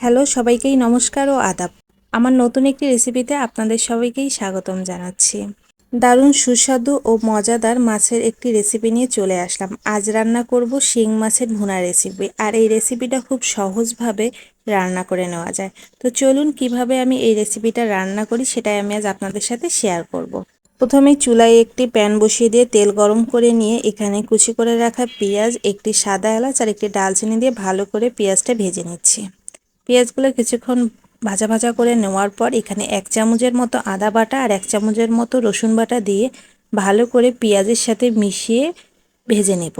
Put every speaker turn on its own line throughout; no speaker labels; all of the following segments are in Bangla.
হ্যালো, সবাইকেই নমস্কার ও আদাব। আমার নতুন একটি রেসিপিতে আপনাদের সবাইকেই স্বাগতম জানাচ্ছি। দারুণ, সুস্বাদু ও মজাদার মাছের একটি রেসিপি নিয়ে চলে আসলাম। আজ রান্না করব শিং মাছের ভুনা রেসিপি আর এই রেসিপিটা খুব সহজভাবে রান্না করে নেওয়া যায়। তো চলুন কীভাবে আমি এই রেসিপিটা রান্না করি সেটাই আমি আজ আপনাদের সাথে শেয়ার করব। প্রথমে চুলায় একটি প্যান বসিয়ে দিয়ে তেল গরম করে নিয়ে এখানে কুচি করে রাখা পেঁয়াজ, একটি সাদা এলাচ আর একটি ডালচিনি দিয়ে ভালো করে পেঁয়াজটা ভেজে নিচ্ছি। পেঁয়াজগুলো কিছুক্ষণ ভাজা ভাজা করে নেওয়ার পর এখানে এক চামচের মতো আদা বাটা আর এক চামচের মতো রসুন বাটা দিয়ে ভালো করে পেঁয়াজের সাথে মিশিয়ে ভেজে নেব।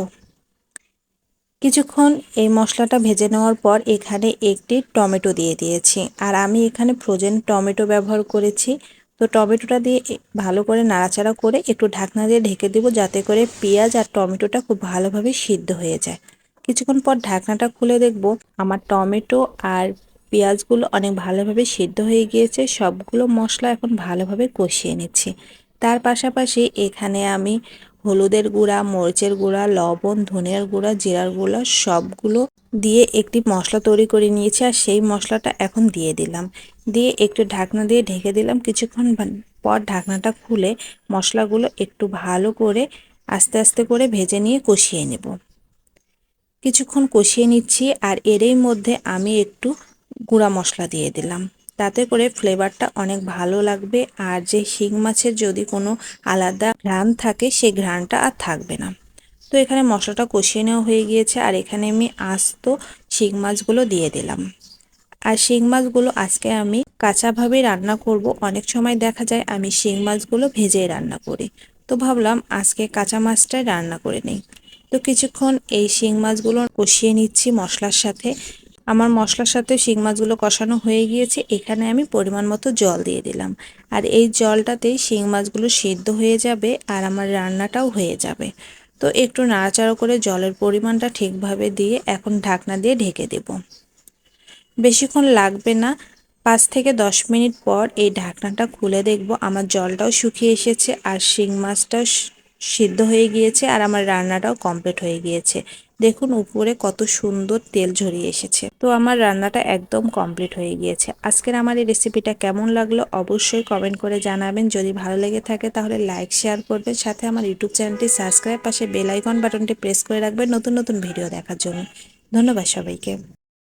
কিছুক্ষণ এই মশলাটা ভেজে নেওয়ার পর এখানে একটি টমেটো দিয়ে দিয়েছি। আর আমি এখানে ফ্রোজেন টমেটো ব্যবহার করেছি। তো টমেটোটা দিয়ে ভালো করে নাড়াচাড়া করে একটু ঢাকনা দিয়ে ঢেকে দেব যাতে করে পেঁয়াজ আর টমেটোটা খুব ভালোভাবে সিদ্ধ হয়ে যায়। কিছুক্ষণ পর ঢাকনাটা খুলে দেখব আমার টমেটো আর পেঁয়াজগুলো অনেক ভালোভাবে সিদ্ধ হয়ে গিয়েছে, সবগুলো মশলা এখন ভালোভাবে কষিয়ে নিচ্ছি। তার পাশাপাশি এখানে আমি হলুদের গুঁড়া, মরিচের গুঁড়া, লবণ, ধনিয়ার গুঁড়া, জিরার গুঁড়া সবগুলো দিয়ে একটি মশলা তৈরি করে নিয়েছি আর সেই মশলাটা এখন দিয়ে দিলাম। দিয়ে একটু ঢাকনা দিয়ে ঢেকে দিলাম। কিছুক্ষণ পর ঢাকনাটা খুলে মশলাগুলো একটু ভালো করে আস্তে আস্তে করে ভেজে নিয়ে কষিয়ে নেব। কিছুক্ষণ কষিয়ে নিচ্ছি আর এরই মধ্যে আমি একটু গুঁড়া মশলা দিয়ে দিলাম। তাতে করে ফ্লেভারটা অনেক ভালো লাগবে আর যে শিং মাছের যদি কোনো আলাদা ঘ্রাণ থাকে, সেই ঘ্রাণটা আর থাকবে না। তো এখানে মশলাটা কষিয়ে নেওয়া হয়ে গিয়েছে আর এখানে আমি আস্ত শিং মাছগুলো দিয়ে দিলাম। আর শিং মাছগুলো আজকে আমি কাঁচাভাবেই রান্না করব। অনেক সময় দেখা যায় আমি শিং মাছগুলো ভেজেই রান্না করি। তো ভাবলাম আজকে কাঁচা মাছটাই রান্না করে নিই। তো কিছুক্ষণ এই শিং মাছগুলো কষিয়ে নিচ্ছি মশলার সাথে। আমার মশলার সাথে শিং মাছগুলো কষানো হয়ে গিয়েছে, এখানে আমি পরিমাণ মতো জল দিয়ে দিলাম। আর এই জলটাতেই শিং মাছগুলো সিদ্ধ হয়ে যাবে আর আমার রান্নাটাও হয়ে যাবে। তো একটু নাড়াচাড়া করে জলের পরিমাণটা ঠিকভাবে দিয়ে এখন ঢাকনা দিয়ে ঢেকে দেব। বেশিক্ষণ লাগবে না, পাঁচ থেকে দশ মিনিট পর এই ঢাকনাটা খুলে দেখব, আমার জলটাও শুকিয়ে এসেছে আর শিং মাছটাও সিদ্ধ হয়ে গিয়েছে আর আমার রান্নাটাও কমপ্লিট হয়ে গিয়েছে। দেখুন উপরে কত সুন্দর তেল ঝরিয়ে এসেছে। তো আমার রান্নাটা একদম কমপ্লিট হয়ে গিয়েছে। আজকের আমার এই রেসিপিটা কেমন লাগল অবশ্যই কমেন্ট করে জানাবেন। যদি ভালো লেগে থাকে তাহলে লাইক শেয়ার করবেন। সাথে আমার ইউটিউব চ্যানেলটি সাবস্ক্রাইব পাশে বেল আইকন বাটনটি প্রেস করে রাখবেন নতুন নতুন ভিডিও দেখার জন্য। ধন্যবাদ সবাইকে।